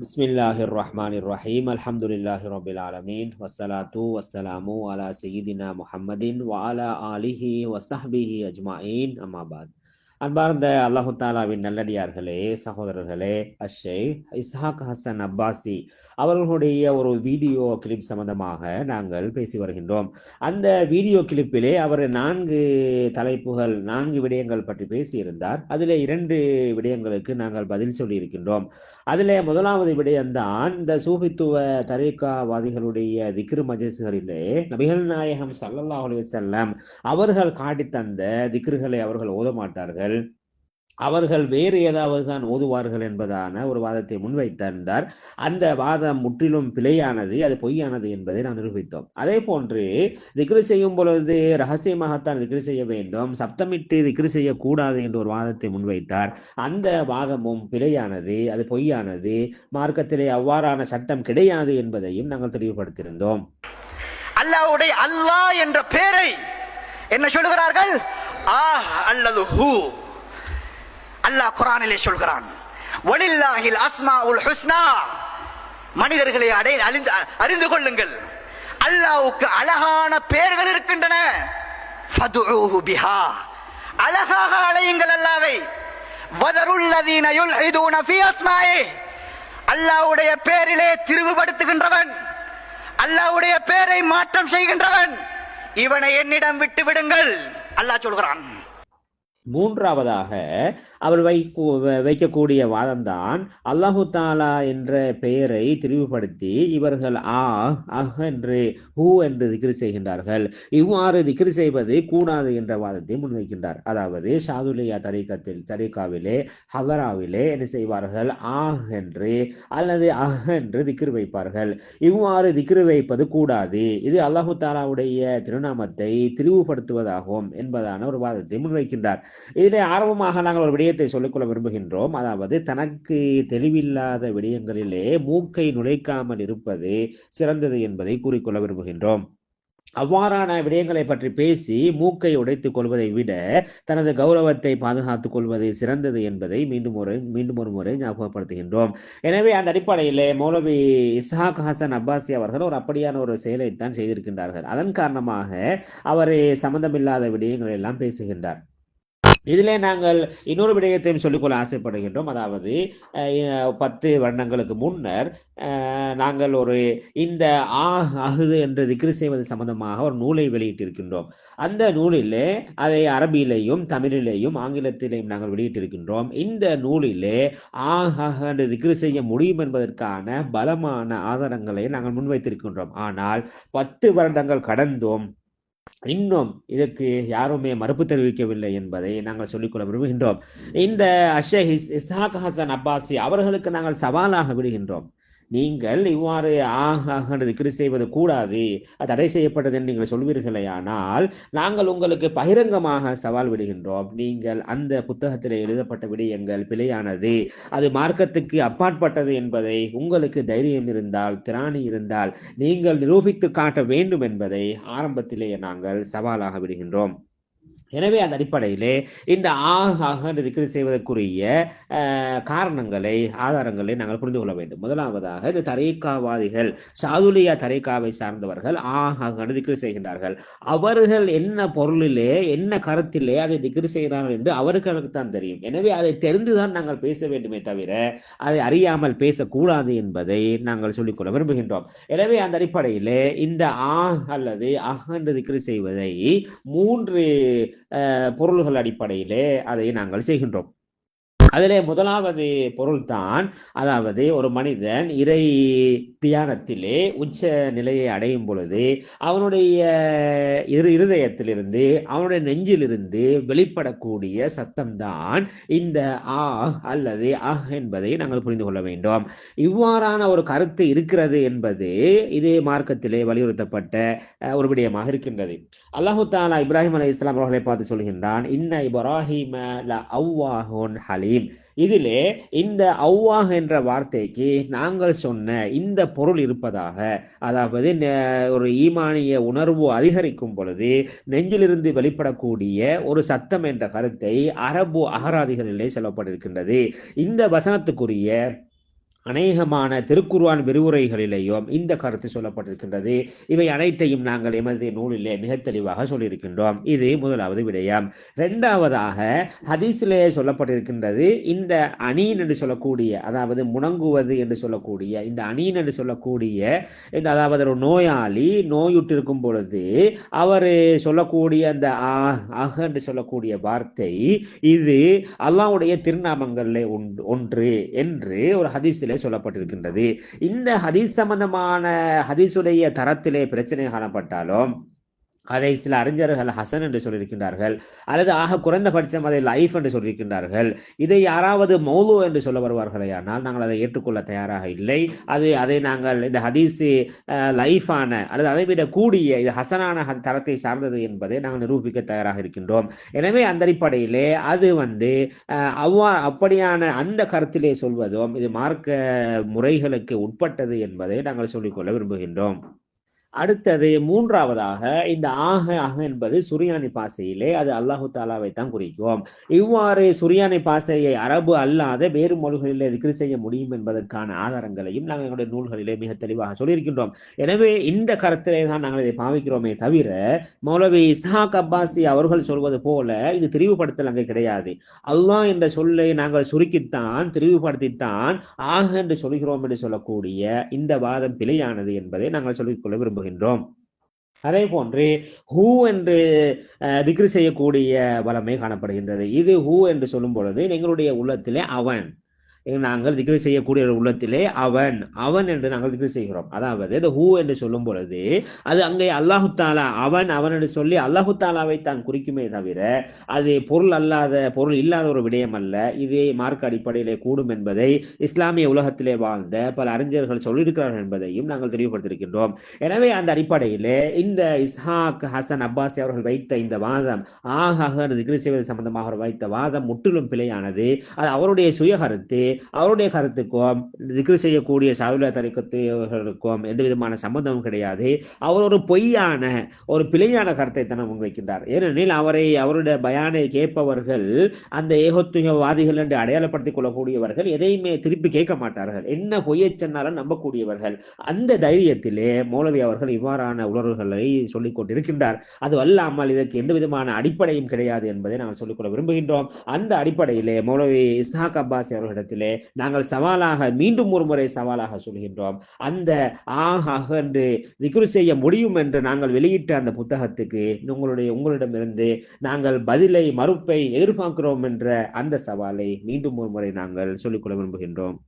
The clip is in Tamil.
بسم الله الرحمن الرحيم الحمد لله رب العالمين والصلاة والسلام على سيدنا محمد وعلى آله وصحبه أجمعين أما بعد அன்பார்ந்த அல்லாஹு தாலாவின் நல்லடியார்களே சகோதரர்களே அஷே இஸ்ஹாக் ஹசன் அப்பாசி அவர்களுடைய ஒரு வீடியோ கிளிப் சம்பந்தமாக நாங்கள் பேசி வருகின்றோம். அந்த வீடியோ கிளிப்பிலே அவர் நான்கு தலைப்புகள் நான்கு விடயங்கள் பற்றி பேசியிருந்தார். அதில் இரண்டு விடயங்களுக்கு நாங்கள் பதில் சொல்லியிருக்கின்றோம். அதில் முதலாவது விடயம்தான் இந்த சூபித்துவ தரீக்காவாதிகளுடைய திக்ரு மஜஸ்களிலே நபிகள் நாயகம் சல்லல்லாஹ் செல்லம் அவர்கள் காட்டி தந்த திக்ருகளை அவர்கள் ஓத மாட்டார்கள் அவர்கள் வேறு ஏதாவது தான் ஓதுவார்கள் என்பதான ஒரு வாதத்தை முன்வைத்திருந்தார். அந்த வாதம் முற்றிலும் பிழையானது அது பொய்யானது என்பதை நாம் நிரூபித்தோம். அதே போன்று திக்ரு செய்யும் பொழுது ரகசியமாகத்தான் திக்ரு செய்ய வேண்டும். சப்தமிட்டு திக்ரு செய்யக்கூடாது என்ற ஒரு வாதத்தை முன்வைத்தார். அந்த வாதமும் பிழையானது அது பொய்யானது. மார்க்கத்திலே அவ்வாறான சட்டம் கிடையாது என்பதையும் நாங்கள் தெளிவுபடுத்தியிருந்தோம். அல்லாவுடைய அல்லாஹ் என்ற பெயரை என்ன சொல்லுகிறார்கள்? ஆ அல்லது ஹூ? அல்லாஹ் குரானிலே சொல்கிறான் வலில்லாஹில் அஸ்மாஉல் ஹுஸ்னா. மனிதர்களை அடை அறிந்து அறிந்து கொள்ளுங்கள். அல்லாஹ்வுக்கு அழகான பெயர்கள் இருக்கின்றன. ஃபதுஊஹு பிஹா. அழகாக அழையுங்கள் அல்லாவை வதருல்லதீன யுல்ஹிதூன ஃபீ அஸ்மாஇ. அல்லாஹ்வுடைய பெயரிலே திருவுபடுத்துகின்றவன். அல்லாஹ்வுடைய பெயரை மாற்றம் செய்கின்றவன். இவனை என்னிடம் விட்டு விடுங்கள். அல்லாஹ் சொல்கிறான். மூன்றாவதாக அவர் வைக்கு வைக்கக்கூடிய வாதம்தான் அல்லாஹு தாலா என்ற பெயரை திரிவுபடுத்தி இவர்கள் ஆ அஹ் என்று ஹூ என்று திக்ரி செய்கின்றார்கள். இவ்வாறு திக்ரி செய்வது கூடாது என்ற வாதத்தை முன்வைக்கின்றார். அதாவது ஷாதுலியா தரீக்கத்தில் தரீக்காவிலே ஹவராவிலே என்ன செய்வார்கள்? ஆ என்று அல்லது அஹ் என்று திக்ரு வைப்பார்கள். இவ்வாறு திக்ரு வைப்பது கூடாது. இது அல்லாஹு தாலாவுடைய திருநாமத்தை திரிவுபடுத்துவதாகும் என்பதான ஒரு வாதத்தை முன்வைக்கின்றார். இதிலே ஆர்வமாக நாங்கள் ஒரு விடயத்தை சொல்லிக்கொள்ள விரும்புகின்றோம். அதாவது தனக்கு தெளிவில்லாத விடயங்களிலே மூக்கை நுழைக்காமல் இருப்பது சிறந்தது என்பதை கூறிக்கொள்ள விரும்புகின்றோம். அவ்வாறான விடயங்களை பற்றி பேசி மூக்கை உடைத்துக் கொள்வதை விட தனது கௌரவத்தை பாதுகாத்துக் கொள்வது சிறந்தது என்பதை மீண்டும் ஒரு மீண்டும் ஒரு முறை ஞாபகப்படுத்துகின்றோம். எனவே அந்த அடிப்படையிலே மௌலவி இஸ்ஹாக் ஹசன் அப்பாசி அவர்கள் ஒரு அப்படியான ஒரு செயலைத்தான் செய்திருக்கின்றார்கள். அதன் காரணமாக அவர் சம்பந்தமில்லாத விடயங்கள் எல்லாம் பேசுகின்றார். இதிலே நாங்கள் இன்னொரு விடயத்தையும் சொல்லிக்கொள்ள ஆசைப்படுகின்றோம். அதாவது பத்து வருடங்களுக்கு முன்னர் நாங்கள் ஒரு இந்த ஆ அகுது என்று திக்ரு செய்வது சம்பந்தமாக ஒரு நூலை வெளியிட்டிருக்கின்றோம். அந்த நூலிலே அதை அரபியிலேயும் தமிழிலேயும் ஆங்கிலத்திலேயும் நாங்கள் வெளியிட்டிருக்கின்றோம். இந்த நூலிலே ஆ அஹ் என்று திக்ரு செய்ய முடியும் என்பதற்கான பலமான ஆதாரங்களை நாங்கள் முன்வைத்திருக்கின்றோம். ஆனால் பத்து வருடங்கள் கடந்தும். இன்னும் இதற்கு யாருமே மறுப்பு தெரிவிக்கவில்லை என்பதை நாங்கள் சொல்லிக்கொள்ள விரும்புகின்றோம். இந்த அஷே இஸ்ஹாக் ஹசன் அப்பாசி அவர்களுக்கு நாங்கள் சவாலாக விடுகின்றோம். நீங்கள் இவ்வாறு ஆக திக்ரு செய்வது கூடாது. தடை செய்யப்பட்டது என்று நீங்கள் சொல்வீர்களே ஆனால் நாங்கள் உங்களுக்கு பகிரங்கமாக சவால் விடுகின்றோம். நீங்கள் அந்த புத்தகத்தில் எழுதப்பட்ட விடயங்கள் பிழையானது. அது மார்க்கத்துக்கு அப்பாற்பட்டது என்பதை உங்களுக்கு தைரியம் இருந்தால் திராணி இருந்தால் நீங்கள் நிரூபித்து காட்ட வேண்டும் என்பதை ஆரம்பத்திலேயே நாங்கள் சவாலாக விடுகின்றோம். எனவே அந்த அடிப்படையிலே இந்த ஆக திக்ரு செய்வதற்குரிய காரணங்களை ஆதாரங்களை நாங்கள் புரிந்து கொள்ள வேண்டும். முதலாவதாக இந்த தரைக்காவாதிகள் சாதுலியா தரைக்காவை சார்ந்தவர்கள் ஆக திக்ரு செய்கின்றார்கள். அவர்கள் என்ன பொருளிலே என்ன கருத்திலே அதை திக்ரு செய்கிறார்கள் என்று அவர்களுக்கு தான் தெரியும். எனவே அதை தெரிந்துதான் நாங்கள் பேச வேண்டுமே தவிர அதை அறியாமல் பேசக்கூடாது என்பதை நாங்கள் சொல்லிக்கொள்ள விரும்புகின்றோம். எனவே அந்த அடிப்படையிலே இந்த ஆ அல்லது அஹ் என்று திக்ரு செய்வதை மூன்று பொருள்கள் அடிப்படையிலே அதை நாங்கள் செய்கின்றோம். அதிலே முதலாவது பொருள்தான் அதாவது ஒரு மனிதன் இறை தியானத்திலே உச்ச நிலையை அடையும் பொழுது அவனுடைய இரு இருதயத்திலிருந்து அவனுடைய நெஞ்சிலிருந்து வெளிப்படக்கூடிய சத்தம்தான் இந்த ஆ அல்லது அஹ் என்பதை நாங்கள் புரிந்து கொள்ள வேண்டும். இவ்வாறான ஒரு கருத்து இருக்கிறது என்பது இதே மார்க்கத்திலே வலியுறுத்தப்பட்ட ஒரு விடயமாக இருக்கின்றது. அல்லாஹு தாலா இப்ராஹிம் அலி இஸ்லாம் அவர்களை பார்த்து சொல்கின்றான் இன்ன இப்ராஹிம ல அவ்வாஹோன் இதிலே இந்த அவ்வாஹ் என்ற வார்த்தைக்கு நாங்கள் சொன்ன இந்த பொருள் இருப்பதாக அதாவது ஒரு ஈமானிய உணர்வு அதிகரிக்கும் பொழுது நெஞ்சிலிருந்து வெளிப்படக்கூடிய ஒரு சத்தம் என்ற கருத்தை அரபு அகராதிகளிலே சொல்லப்பட்டிருக்கின்றது. இந்த வசனத்துக்குரிய அநேகமான திருக்குர்வான் விரிவுரைகளிலேயும் இந்த கருத்து சொல்லப்பட்டிருக்கின்றது. இவை அனைத்தையும் நாங்கள் எமது நூலிலே மிக தெளிவாக சொல்லியிருக்கின்றோம். இது முதலாவது விடயம். இரண்டாவதாக ஹதீஸிலே சொல்லப்பட்டிருக்கின்றது இந்த அணீன் என்று சொல்லக்கூடிய அதாவது முணங்குவது என்று சொல்லக்கூடிய இந்த அணீன் என்று சொல்லக்கூடிய இந்த அதாவது ஒரு நோயாளி நோயுற்றிருக்கும் பொழுது அவர் சொல்லக்கூடிய அந்த ஆ அஹ் என்று சொல்லக்கூடிய வார்த்தை இது அல்லாவுடைய திருநாமங்களிலே ஒன்று ஒன்று என்று ஒரு ஹதீஸிலே சொல்லப்பட்டிருக்கின்றது. இந்த ஹதீஸ் சம்பந்தமான ஹதீஸுடைய தரத்திலே பிரச்சனை காணப்பட்டாலும் அதை சில அறிஞர்கள் ஹசன் என்று சொல்லியிருக்கின்றார்கள். அல்லது ஆக குறைந்தபட்சம் அதை லைஃப் என்று சொல்லியிருக்கின்றார்கள். இதை யாராவது மௌலு என்று சொல்ல வருவார்களே ஆனால் நாங்கள் அதை ஏற்றுக்கொள்ள தயாராக இல்லை. அது அதை நாங்கள் இந்த ஹதீஸு லைஃபான அல்லது அதை விட கூடிய இது ஹசனான தரத்தை சார்ந்தது என்பதை நாங்கள் நிரூபிக்க தயாராக இருக்கின்றோம். எனவே அந்த அடிப்படையிலே அது வந்து அவ்வா அப்படியான அந்த கருத்திலே சொல்வதும் இது மார்க்க முறைகளுக்கு உட்பட்டது என்பதை நாங்கள் சொல்லிக்கொள்ள விரும்புகின்றோம். அடுத்தது மூன்றாவதாக இந்த ஆக ஆக என்பது சுரியானி பாசையிலே அது அல்லாஹு தாலாவை தான் குறிக்கும். இவ்வாறு சுரியானி பாசையை அரபு அல்லாத வேறு மொழிகளிலே திக்ரு செய்ய முடியும் என்பதற்கான ஆதாரங்களையும் நாங்கள் எங்களுடைய நூல்களிலே மிக தெளிவாக சொல்லியிருக்கின்றோம். எனவே இந்த கருத்திலே தான் நாங்கள் இதை பாவிக்கிறோமே தவிர மௌலவி இஸ்ஹாக் அப்பாசி அவர்கள் சொல்வது போல இது திரிவுபடுத்தல் அங்கே கிடையாது. அல்லாஹ் என்ற சொல்லை நாங்கள் சுருக்கித்தான் திரிவுபடுத்தித்தான் ஆக என்று சொல்கிறோம் என்று சொல்லக்கூடிய இந்த வாதம் பிழையானது என்பதை நாங்கள் சொல்லிக்கொள்ள விரும்புகின்றோம் அதே போன்று ஹூ என்று திக்ரு செய்யக்கூடிய வளமை காணப்படுகின்றது. இது ஹூ என்று சொல்லும் பொழுது எங்களுடைய உள்ளத்திலே அவன். நாங்கள் திக்ரி செய்யக்கூடிய ஒரு உள்ளத்திலே அவன் அவன் என்று நாங்கள் திக்ரி செய்கிறோம். அதாவது இந்த ஹூ என்று சொல்லும் பொழுது அது அங்கே அல்லாஹு தாலா அவன் அவன் என்று சொல்லி அல்லாஹு தாலாவை தான் குறிக்குமே தவிர அது பொருள் அல்லாத பொருள் இல்லாத ஒரு விடயம் அல்ல. இது மார்க்க அடிப்படையிலே கூடும் என்பதை இஸ்லாமிய உலகத்திலே வாழ்ந்த பல அறிஞர்கள் சொல்லியிருக்கிறார்கள் என்பதையும் நாங்கள் தெளிவுபடுத்தியிருக்கின்றோம். எனவே அந்த அடிப்படையிலே இந்த இஸ்ஹாக் ஹசன் அப்பாசி அவர்கள் வைத்த இந்த வாதம் ஆக திக்ரி செய்வது சம்பந்தமாக அவர் வைத்த வாதம் முற்றிலும் பிழையானது. அது அவருடைய சுய கருத்து அவருடைய கருத்துக்கும் திக்ரு செய்யக்கூடிய சாதுல தரிக்கத்துக்கும் எந்த விதமான சம்பந்தமும் கிடையாது. அவர் ஒரு பொய்யான ஒரு பிழையான கருத்தை தான் முன்வைக்கின்றார் ஏனெனில் அவரை அவருடைய பயானை கேட்பவர்கள் அந்த ஏகத்துவவாதிகள் என்று அடையாளப்படுத்திக் கொள்ளக்கூடியவர்கள் எதையுமே திருப்பி கேட்க மாட்டார்கள். என்ன பொய்யை சொன்னாலும் நம்பக்கூடியவர்கள். அந்த தைரியத்திலே மௌலவி அவர்கள் இவ்வாறான உணர்வுகளை சொல்லிக் கொண்டிருக்கின்றார். அது அல்லாமல் இதற்கு எந்த விதமான அடிப்படையும் கிடையாது என்பதை நாங்கள் சொல்லிக்கொள்ள விரும்புகின்றோம். அந்த அடிப்படையிலே மௌலவி இஸ்ஹாக் அப்பாஸ் அவர்களிடத்திலே நாங்கள் சவாலாக மீண்டும் ஒரு முறை சவாலாக சொல்கின்றோம். அந்த ஆக என்று திக்ரு செய்ய முடியும் என்று நாங்கள் வெளியிட்ட அந்த புத்தகத்துக்கு உங்களுடைய உங்களிடமிருந்து நாங்கள் பதிலை மறுப்பை எதிர்பார்க்கிறோம் என்ற அந்த சவாலை மீண்டும் ஒரு முறை நாங்கள் சொல்லிக்கொள்ள விரும்புகின்றோம்.